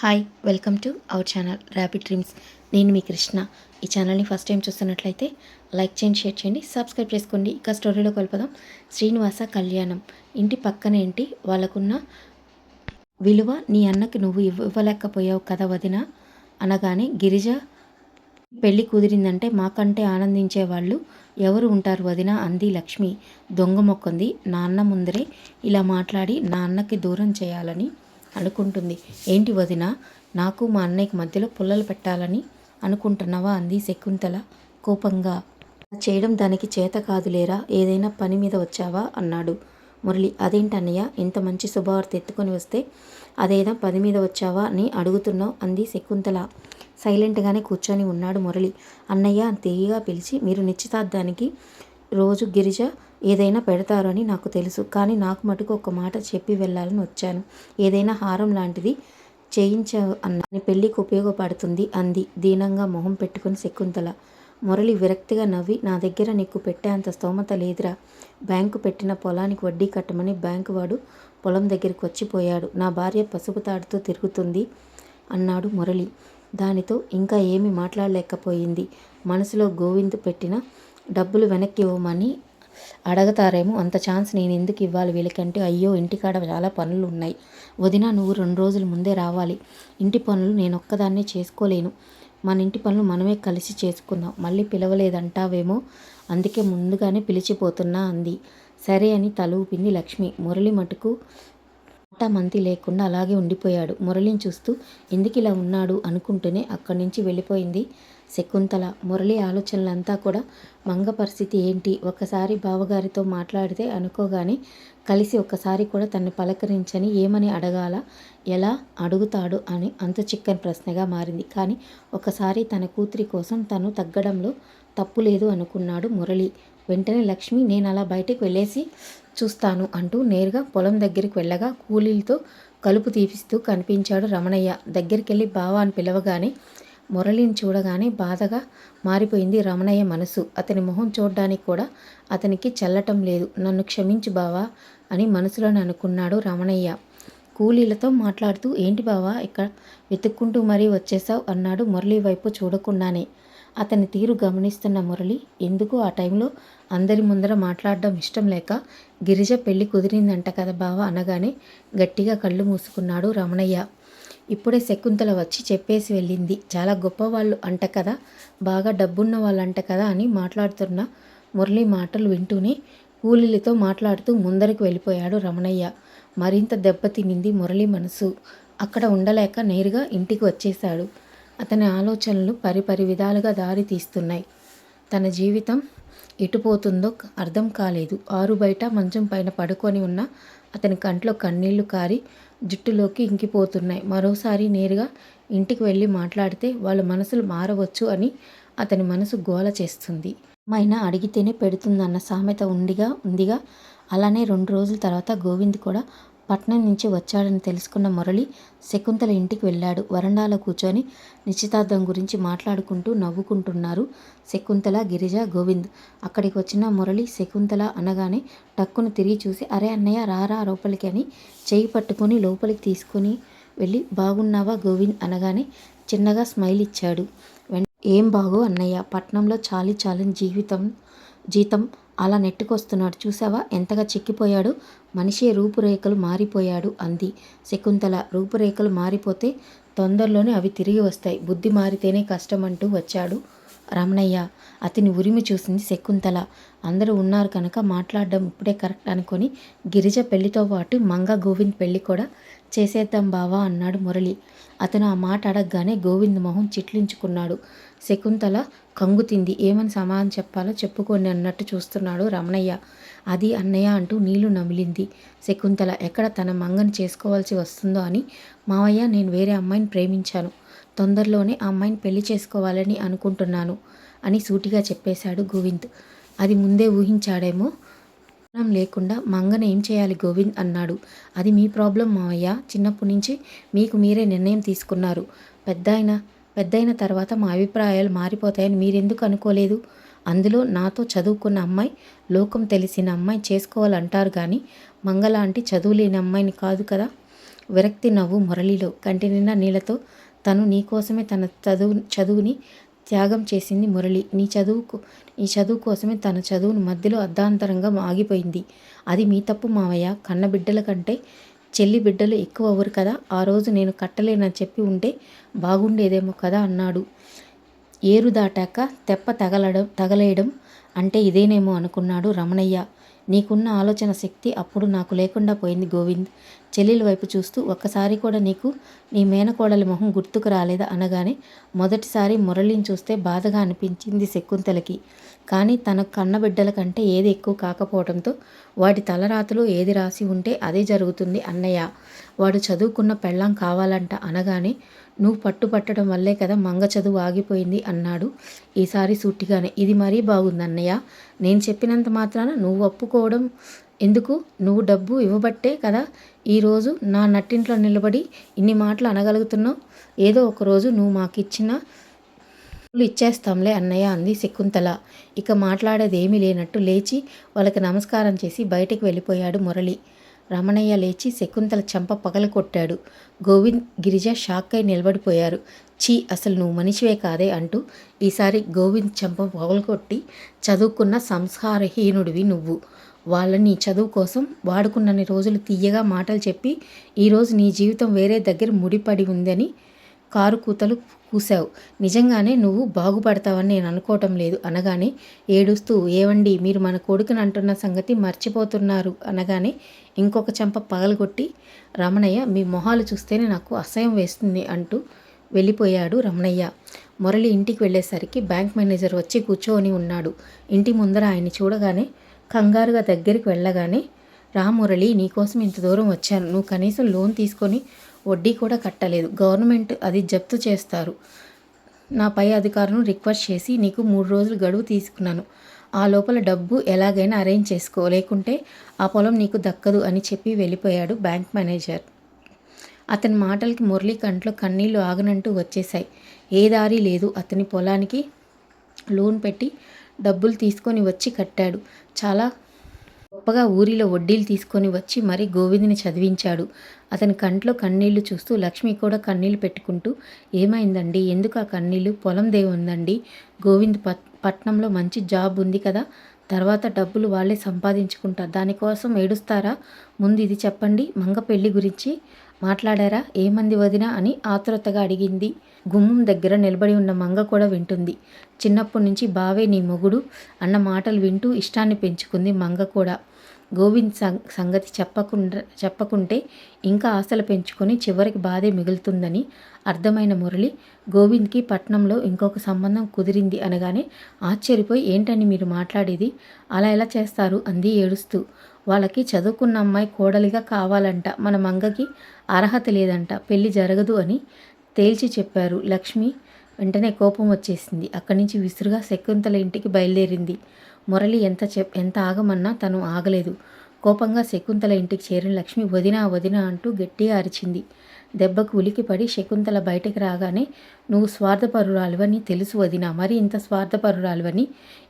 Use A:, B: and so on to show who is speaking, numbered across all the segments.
A: Hi welcome to our channel rapid dreams నేను మీ కృష్ణ. ఈ ఛానల్ని ఫస్ట్ టైం చూస్తున్నట్లయితే లైక్ చేయండి షేర్ చేయండి సబ్స్క్రైబ్ చేసుకోండి. ఇక స్టోరీలోకి వెళ్ళిపోదాం. శ్రీనివాస కళ్యాణం. ఇంటి పక్కన ఏంటి? వాళ్ళకున్న విలువ నీ అన్నకి నువ్వు ఇవ్వలేకపోయావు కదా వదిన? అనగానే గిరిజ పెళ్ళి కుదిరిందంటే మాకంటే ఆనందించే వాళ్ళు ఎవరు ఉంటారు వదిన? అంది లక్ష్మి. దొంగ మొక్కంది. నా అన్న ముందరే ఇలా మాట్లాడి నా అన్నకి దూరం చేయాలని అనుకుంటుంది ఏంటి వదిన? నాకు మా అన్నయ్యకి మధ్యలో పుల్లలు పెట్టాలని అనుకుంటున్నావా? అంది శకుంతల కోపంగా. చేయడం దానికి చేత కాదులేరా? ఏదైనా పని మీద వచ్చావా? అన్నాడు మురళి. అదేంటన్నయ్య ఇంత మంచి శుభవార్త ఎత్తుకొని వస్తే అదేదో పని మీద వచ్చావా అని అడుగుతున్నావు? అంది శకుంతల. సైలెంట్గానే కూర్చొని ఉన్నాడు మురళి. అన్నయ్య అని తీయగా పిలిచి మీరు నిశ్చితార్థానికి రోజు గిరిజ ఏదైనా పెడతారని నాకు తెలుసు. కానీ నాకు మటుకు ఒక మాట చెప్పి వెళ్ళాలని వచ్చాను. ఏదైనా హారం లాంటిది చేయించ అన్న పెళ్ళికి ఉపయోగపడుతుంది అంది. దీనంగా మొహం పెట్టుకుని శకుంతల. మురళి విరక్తిగా నవ్వి నా దగ్గర నీకు పెట్టేంత స్తోమత లేదురా. బ్యాంకు పెట్టిన పొలానికి వడ్డీ కట్టమని బ్యాంకు వాడు పొలం దగ్గరికి వచ్చిపోయాడు. నా భార్య పసుపు తాడుతో తిరుగుతుంది అన్నాడు మురళి. దానితో ఇంకా ఏమీ మాట్లాడలేకపోయింది. మనసులో గోవింద్ పెట్టిన డబ్బులు వెనక్కి ఇవ్వమని అడగతారేమో అంత ఛాన్స్ నేను ఎందుకు ఇవ్వాలి వీళ్ళకంటే? అయ్యో ఇంటికాడ చాలా పనులు ఉన్నాయి వదిన నువ్వు రెండు రోజుల ముందే రావాలి. ఇంటి పనులు నేను ఒక్కదాన్నే చేసుకోలేను. మన ఇంటి పనులు మనమే కలిసి చేసుకుందాం. మళ్ళీ పిలవలేదంటావేమో? అందుకే ముందుగానే పిలిచిపోతున్నా అంది. సరే అని తలూపింది లక్ష్మి. మురళి మటుకు మంతి లేకుండా అలాగే ఉండిపోయాడు. మురళిని చూస్తూ ఎందుకు ఇలా ఉన్నాడు? అనుకుంటూనే అక్కడి నుంచి వెళ్ళిపోయింది. శకుంతల మురళి ఆలోచనలంతా కూడా మంగ పరిస్థితి ఏంటి? ఒకసారి బావగారితో మాట్లాడితే అనుకోగానే కలిసి ఒక్కసారి కూడా తన్ని పలకరించని ఏమని అడగాల? ఎలా అడుగుతాడు అని అంత చిక్కని ప్రశ్నగా మారింది. కానీ ఒకసారి తన కూతురి కోసం తను తగ్గడంలో తప్పు లేదు అనుకున్నాడు మురళి. వెంటనే లక్ష్మి నేను అలా బయటకు వెళ్ళేసి చూస్తాను అంటూ నేరుగా పొలం దగ్గరికి వెళ్ళగా కూలీలతో కలుపు తీపిస్తూ కనిపించాడు రమణయ్య. దగ్గరికి వెళ్ళి బావా అని పిలవగానే మురళిని చూడగానే బాధగా మారిపోయింది రమణయ్య మనసు. అతని మొహం చూడడానికి కూడా అతనికి చల్లటం లేదు. నన్ను క్షమించు బావా అని మనసులోనే అనుకున్నాడు రమణయ్య. కూలీలతో మాట్లాడుతూ ఏంటి బావా ఇక్కడ వెతుక్కుంటూ మరీ వచ్చేసావు అన్నాడు మురళి వైపు చూడకుండానే. అతని తీరు గమనిస్తున్న మురళి ఎందుకు ఆ టైంలో అందరి ముందర మాట్లాడడం ఇష్టం లేక గిరిజ పెళ్ళి కుదిరిందంట కదా బావ? అనగానే గట్టిగా కళ్ళు మూసుకున్నాడు రమణయ్య. ఇప్పుడే శకుంతల వచ్చి చెప్పేసి వెళ్ళింది. చాలా గొప్పవాళ్ళు అంట కదా బాగా డబ్బున్న వాళ్ళంట కదా అని మాట్లాడుతున్న మురళి మాటలు వింటూనే కూలీలతో మాట్లాడుతూ ముందరికి వెళ్ళిపోయాడు రమణయ్య. మరింత దెబ్బతినింది మురళి మనసు. అక్కడ ఉండలేక నేరుగా ఇంటికి వచ్చేశాడు. అతని ఆలోచనలు పరిపరి విధాలుగా దారి తీస్తున్నాయి. తన జీవితం ఎటుపోతుందో అర్థం కాలేదు. ఆరు బయట మంచం పైన పడుకొని ఉన్న అతని కంట్లో కన్నీళ్ళు కారి జుట్టులోకి ఇంకిపోతున్నాయి. మరోసారి నేరుగా ఇంటికి వెళ్ళి మాట్లాడితే వాళ్ళ మనసులు మారవచ్చు అని అతని మనసు గోల చేస్తుంది. అమ్మైనా అడిగితేనే పెడుతుందన్న సామెత ఉండిగా ఉందిగా. అలానే రెండు రోజుల తర్వాత గోవింద్ కూడా పట్నం నుంచి వచ్చాడని తెలుసుకున్న మురళి శకుంతల ఇంటికి వెళ్ళాడు. వరండాలో కూర్చొని నిశ్చితార్థం గురించి మాట్లాడుకుంటూ నవ్వుకుంటున్నారు శకుంతల గిరిజ గోవింద్. అక్కడికి వచ్చిన మురళి శకుంతల అనగానే టక్కును తిరిగి చూసి అరే అన్నయ్య రారా లోపలికి అని చేయి పట్టుకొని లోపలికి తీసుకుని వెళ్ళి బాగున్నావా గోవింద్? అనగానే చిన్నగా స్మైల్ ఇచ్చాడు. ఏం బాగు అన్నయ్య పట్నంలో చాలి చాలని జీవితం జీతం అలా నెట్టుకొస్తున్నాడు. చూసావా ఎంతగా చిక్కిపోయాడు? మనిషి రూపురేఖలు మారిపోయాడు అంది. శకుంతల రూపురేఖలు మారిపోతే తొందరలోనే అవి తిరిగి వస్తాయి. బుద్ధి మారితేనే కష్టం అంటూ వచ్చాడు రమణయ్య. అతని ఉరిమి చూసింది శకుంతల. అందరూ ఉన్నారు కనుక మాట్లాడడం ఇప్పుడే కరెక్ట్ అనుకొని గిరిజ పెళ్ళితో పాటు మంగ గోవింద్ పెళ్ళి కూడా చేసేద్దాం బావా అన్నాడు మురళి. అతను ఆ మాట అడగగానే గోవింద్ మొహం చిట్లించుకున్నాడు. శకుంతల కంగుతింది ఏమని సమాధానం చెప్పాలో చెప్పుకోండి అన్నట్టు చూస్తున్నాడు రమణయ్య. అది అన్నయ్య అంటూ నీళ్ళు నమిలింది. శకుంతల ఎక్కడ తన మంగని చేసుకోవాల్సి వస్తుందో అని మావయ్య నేను వేరే అమ్మాయిని ప్రేమించాను. తొందరలోనే ఆ అమ్మాయిని పెళ్ళి చేసుకోవాలని అనుకుంటున్నాను అని సూటిగా చెప్పేశాడు గోవింద్. అది ముందే ఊహించాడేమో? కారణం లేకుండా మంగన ఏం చేయాలి గోవింద్ అన్నాడు. అది మీ ప్రాబ్లం మావయ్య. చిన్నప్పటి నుంచి మీకు మీరే నిర్ణయం తీసుకున్నారు. పెద్దాయన పెద్దయిన తర్వాత మా అభిప్రాయాలు మారిపోతాయని మీరెందుకు అనుకోలేదు? అందులో నాతో చదువుకున్న అమ్మాయి లోకం తెలిసిన అమ్మాయి చేసుకోవాలంటారు కానీ మంగలాంటి చదువు లేని అమ్మాయిని కాదు కదా? విరక్తి నవ్వు మురళిలో కంటి నిండా నీళ్ళతో తను నీకోసమే తన చదువు చదువుని త్యాగం చేసింది మురళి. నీ చదువుకు నీ చదువు కోసమే తన చదువును మధ్యలో అర్ధాంతరంగా ఆగిపోయింది. అది మీ తప్పు మావయ్య. కన్నబిడ్డల కంటే చెల్లి బిడ్డలు ఎక్కువ అవ్వరు కదా? ఆ రోజు నేను కట్టలేనని చెప్పి ఉంటే బాగుండేదేమో కదా అన్నాడు. ఏరు దాటాక తెప్ప తగలడం తగలేయడం అంటే ఇదేనేమో అనుకున్నాడు రమణయ్య. నీకున్న ఆలోచన శక్తి అప్పుడు నాకు లేకుండా పోయింది గోవింద్. చెల్లెల వైపు చూస్తూ ఒక్కసారి కూడా నీకు నీ మేనకోడలి మొహం గుర్తుకు రాలేదా అనగానే మొదటిసారి మురళిని చూస్తే బాధగా అనిపించింది శకుంతలకి. కానీ తన కన్నబిడ్డల కంటే ఏది ఎక్కువ కాకపోవడంతో వాడి తలరాతలు ఏది రాసి ఉంటే అదే జరుగుతుంది అన్నయ్య. వాడు చదువుకున్న పెళ్ళాం కావాలంట అనగానే నువ్వు పట్టుపట్టడం వల్లే కదా మంగ చదువు ఆగిపోయింది అన్నాడు. ఈసారి సూటిగానే. ఇది మరీ బాగుంది అన్నయ్య. నేను చెప్పినంత మాత్రాన నువ్వు ఒప్పుకోవడం ఎందుకు? నువ్వు డబ్బు ఇవ్వబట్టే కదా ఈరోజు నా నట్టింట్లో నిలబడి ఇన్ని మాటలు అనగలుగుతున్నావు? ఏదో ఒకరోజు నువ్వు మాకు ఇచ్చిన ఇచ్చేస్తాంలే అన్నయ్య అంది శకుంతల. ఇక మాట్లాడేది ఏమీ లేనట్టు లేచి వాళ్ళకి నమస్కారం చేసి బయటకు వెళ్ళిపోయాడు మురళి. రమణయ్య లేచి శకుంతల చెంప పగల కొట్టాడు. గోవింద్ గిరిజ షాక్ అయి నిలబడిపోయారు. చీ అసలు నువ్వు మనిషివే కాదే అంటూ ఈసారి గోవింద్ చెంప పగలకొట్టి చదువుకున్న సంస్కారహీనుడివి నువ్వు. వాళ్ళని చదువు కోసం వాడుకున్నన్ని రోజులు తీయగా మాటలు చెప్పి ఈరోజు నీ జీవితం వేరే దగ్గర ముడిపడి ఉందని కారు కూతలు కూసావు నిజంగానే నువ్వు బాగుపడతావని నేను అనుకోవటం లేదు అనగానే ఏడుస్తూ ఏవండి మీరు మన కొడుకుని అంటున్న సంగతి మర్చిపోతున్నారు అనగానే ఇంకొక చెంప పగలగొట్టి రమణయ్య మీ మొహాలు చూస్తేనే నాకు అసహ్యం వేస్తుంది అంటూ వెళ్ళిపోయాడు రమణయ్య. మురళి ఇంటికి వెళ్ళేసరికి బ్యాంక్ మేనేజర్ వచ్చి కూర్చొని ఉన్నాడు. ఇంటి ముందర ఆయన్ని చూడగానే కంగారుగా దగ్గరికి వెళ్ళగానే రామురళి నీకోసం ఇంత దూరం వచ్చాను. నువ్వు కనీసం లోన్ తీసుకొని వడ్డీ కూడా కట్టలేదు. గవర్నమెంట్ అది జప్తు చేస్తారు. నా పై అధికారులను రిక్వెస్ట్ చేసి నీకు మూడు రోజులు గడువు తీసుకున్నాను. ఆ లోపల డబ్బు ఎలాగైనా అరేంజ్ చేసుకో. లేకుంటే ఆ పొలం నీకు దక్కదు అని చెప్పి వెళ్ళిపోయాడు బ్యాంక్ మేనేజర్. అతని మాటలకి మురళి కంట్లో కన్నీళ్ళు ఆగనంటూ వచ్చేశాయి. ఏ దారి లేదు. అతని పొలానికి లోన్ పెట్టి డబ్బులు తీసుకొని వచ్చి కట్టాడు. చాలా గొప్పగా ఊరిలో వడ్డీలు తీసుకొని వచ్చి మరీ గోవిందుని చదివించాడు. అతని కంట్లో కన్నీళ్ళు చూస్తూ లక్ష్మి కూడా కన్నీళ్ళు పెట్టుకుంటూ ఏమైందండి? ఎందుకు ఆ కన్నీళ్ళు? పొలం ఉందండి. గోవింద్ పట్ పట్నంలో మంచి జాబ్ ఉంది కదా. తర్వాత డబ్బులు వాళ్ళే సంపాదించుకుంటారు దానికోసం ఏడుస్తారా? ముందు ఇది చెప్పండి. మంగ పెళ్ళి గురించి మాట్లాడారా? ఏమంది వదినా? అని ఆతురతగా అడిగింది. గుమ్మం దగ్గర నిలబడి ఉన్న మంగ కూడా వింటుంది. చిన్నప్పటి నుంచి బావే నీ మొగుడు అన్న మాటలు వింటూ ఇష్టాన్ని పెంచుకుంది మంగ కూడా. గోవింద్ సంగతి చెప్పకుండా చెప్పకుంటే ఇంకా ఆశలు పెంచుకొని చివరికి బాధే మిగులుతుందని అర్థమైన మురళి గోవింద్కి పట్నంలో ఇంకొక సంబంధం కుదిరింది అనగానే ఆశ్చర్యపోయి ఏంటని మీరు మాట్లాడేది? అలా ఎలా చేస్తారు? అంది ఏడుస్తూ. వాళ్ళకి చదువుకున్న అమ్మాయి కోడలిగా కావాలంట. మన మంగకి అర్హత లేదంట. పెళ్ళి జరగదు అని తేల్చి చెప్పారు లక్ష్మి. వెంటనే కోపం వచ్చేసింది. అక్కడి నుంచి విసురుగా శకుంతల ఇంటికి బయలుదేరింది. మురళి ఎంత చెప్ ఎంత ఆగమన్నా తను ఆగలేదు. కోపంగా శకుంతల ఇంటికి చేరిన లక్ష్మి వదినా వదినా అంటూ గట్టిగా అరిచింది. దెబ్బకు ఉలికిపడి శకుంతల బయటకు రాగానే నువ్వు స్వార్థపరురాలువని తెలుసు వదినా మరి ఇంత స్వార్థపరురాలువని?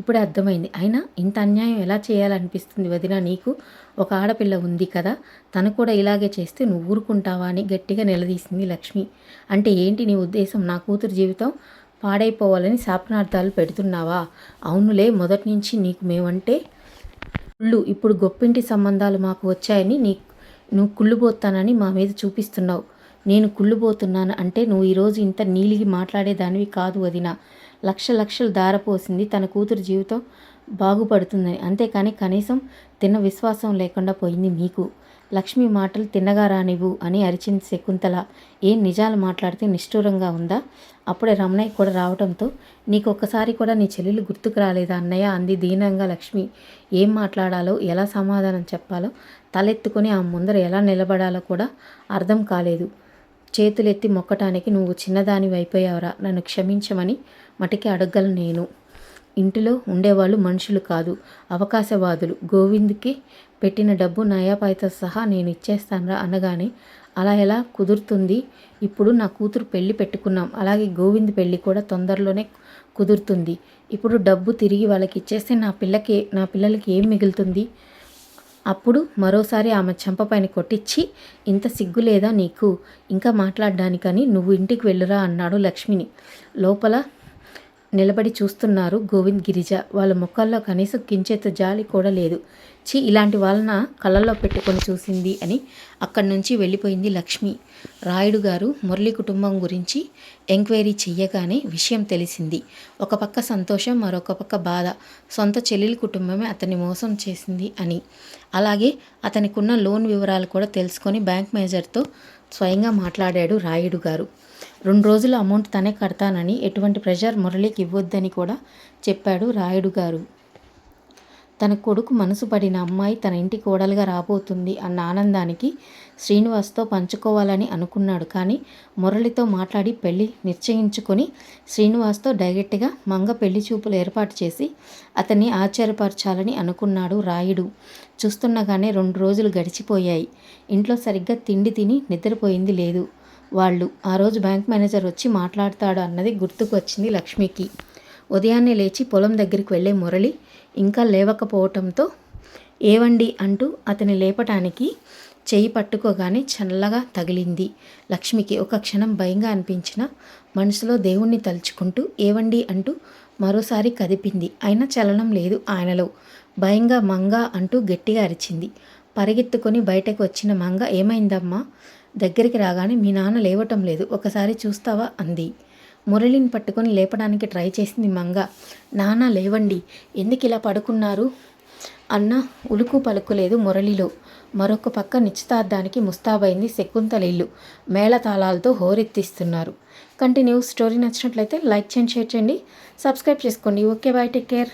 A: ఇప్పుడే అర్థమైంది. అయినా ఇంత అన్యాయం ఎలా చేయాలనిపిస్తుంది వదినా నీకు? ఒక ఆడపిల్ల ఉంది కదా తను కూడా ఇలాగే చేస్తే నువ్వు ఊరుకుంటావా? అని గట్టిగా నిలదీసింది లక్ష్మి. అంటే ఏంటి నీ ఉద్దేశం? నా కూతురు జీవితం పాడైపోవాలని శాపనార్థాలు పెడుతున్నావా? అవునులే మొదటి నుంచి నీకు మేమంటే కుళ్ళు. ఇప్పుడు గొప్పింటి సంబంధాలు మాకు వచ్చాయని నీ నువ్వు కుళ్ళుపోతానని మా మీద చూపిస్తున్నావు. నేను కుళ్ళుపోతున్నాను అంటే నువ్వు ఈరోజు ఇంత నీలిగి మాట్లాడేదానివి కాదు వదిన. లక్ష లక్షలు దారపోసింది తన కూతురు జీవితం బాగుపడుతుందని. అంతేకాని కనీసం తిన్న విశ్వాసం లేకుండా పోయింది మీకు లక్ష్మి మాటలు తిన్నగా రానివ్వు అని అరిచింది శకుంతల. ఏం నిజాలు మాట్లాడితే నిష్ఠూరంగా ఉందా? అప్పుడే రమణయ్య కూడా రావడంతో నీకు ఒక్కసారి కూడా నీ చెల్లెలు గుర్తుకు రాలేదా అన్నయ్య? అంది దీనంగా లక్ష్మి. ఏం మాట్లాడాలో ఎలా సమాధానం చెప్పాలో తలెత్తుకొని ఆ ముందర ఎలా నిలబడాలో కూడా అర్థం కాలేదు. చేతులెత్తి మొక్కటానికి నువ్వు చిన్నదాని అయిపోయావురా నన్ను క్షమించమని మటికి అడగలను నేను. ఇంటిలో ఉండేవాళ్ళు మనుషులు కాదు అవకాశవాదులు. గోవింద్కి పెట్టిన డబ్బు నయాపాయితో సహా నేను ఇచ్చేస్తానురా అనగానే అలా ఎలా కుదురుతుంది? ఇప్పుడు నా కూతురు పెళ్ళి పెట్టుకున్నాం. అలాగే గోవింద్ పెళ్ళి కూడా తొందరలోనే కుదురుతుంది. ఇప్పుడు డబ్బు తిరిగి వాళ్ళకి ఇచ్చేస్తే నా పిల్లకి నా పిల్లలకి ఏం మిగులుతుంది? అప్పుడు మరోసారి ఆమె చెంపపైన కొట్టించి ఇంత సిగ్గు లేదా నీకు? ఇంకా మాట్లాడడానికని నువ్వు ఇంటికి వెళ్ళురా అన్నాడు లక్ష్మిని. లోపల నిలబడి చూస్తున్నారు గోవింద్ గిరిజ. వాళ్ళ ముఖాల్లో కనీసం కించేత జాలి కూడా లేదు. చి ఇలాంటి వాళ్ళన కళ్ళల్లో పెట్టుకొని చూసింది అని అక్కడి నుంచి వెళ్ళిపోయింది లక్ష్మి. రాయుడు గారు మురళి కుటుంబం గురించి ఎంక్వైరీ చెయ్యగానే విషయం తెలిసింది. ఒక పక్క సంతోషం మరొక పక్క బాధ. సొంత చెల్లెలి కుటుంబమే అతన్ని మోసం చేసింది అని. అలాగే అతనికున్న లోన్ వివరాలు కూడా తెలుసుకొని బ్యాంక్ మేనేజర్తో స్వయంగా మాట్లాడాడు రాయుడు గారు. రెండు రోజుల అమౌంట్ తనే కడతానని ఎటువంటి ప్రెషర్ మురళికి ఇవ్వొద్దని కూడా చెప్పాడు రాయుడు గారు. తన కొడుకు మనసు పడిన అమ్మాయి తన ఇంటి కోడలుగా రాబోతుంది అన్న ఆనందానికి శ్రీనివాస్తో పంచుకోవాలని అనుకున్నాడు. కానీ మురళితో మాట్లాడి పెళ్ళి నిశ్చయించుకొని శ్రీనివాస్తో డైరెక్ట్గా మంగ పెళ్ళి చూపులు ఏర్పాటు చేసి అతన్ని ఆశ్చర్యపరచాలని అనుకున్నాడు రాయుడు. చూస్తుండగానే రెండు రోజులు గడిచిపోయాయి. ఇంట్లో సరిగ్గా తిండి తిని నిద్రపోయింది లేదు. వాళ్ళు ఆ రోజు బ్యాంక్ మేనేజర్ వచ్చి మాట్లాడతాడు అన్నది గుర్తుకు వచ్చింది లక్ష్మికి. ఉదయాన్నే లేచి పొలం దగ్గరికి వెళ్ళే మురళి ఇంకా లేవకపోవటంతో ఏవండి అంటూ అతని లేపటానికి చేయి పట్టుకోగానే చల్లగా తగిలింది. లక్ష్మికి ఒక క్షణం భయంగా అనిపించిన మనసులో దేవుణ్ణి తలుచుకుంటూ ఏవండి అంటూ మరోసారి కదిపింది. అయినా చలనం లేదు ఆయనలో. భయంగా మంగ అంటూ గట్టిగా అరిచింది. పరిగెత్తుకొని బయటకు వచ్చిన మంగ ఏమైందమ్మా? దగ్గరికి రాగానే మీ నాన్న లేవటం లేదు. ఒకసారి చూస్తావా? అంది. మురళిని పట్టుకొని లేపడానికి ట్రై చేసింది మంగ. నాన్న లేవండి ఎందుకు ఇలా పడుకున్నారు? అన్న ఉలుకు పలుకులేదు మురళిలో. మరొక పక్క నిశ్చితార్థానికి ముస్తాబైంది శకుంతలీళ్ళు మేళతాళాలతో హోరెత్తిస్తున్నారు. కంటిన్యూ స్టోరీ నచ్చినట్లయితే లైక్ చేయండి షేర్ చేయండి. సబ్స్క్రైబ్ చేసుకోండి. Okay bye take care.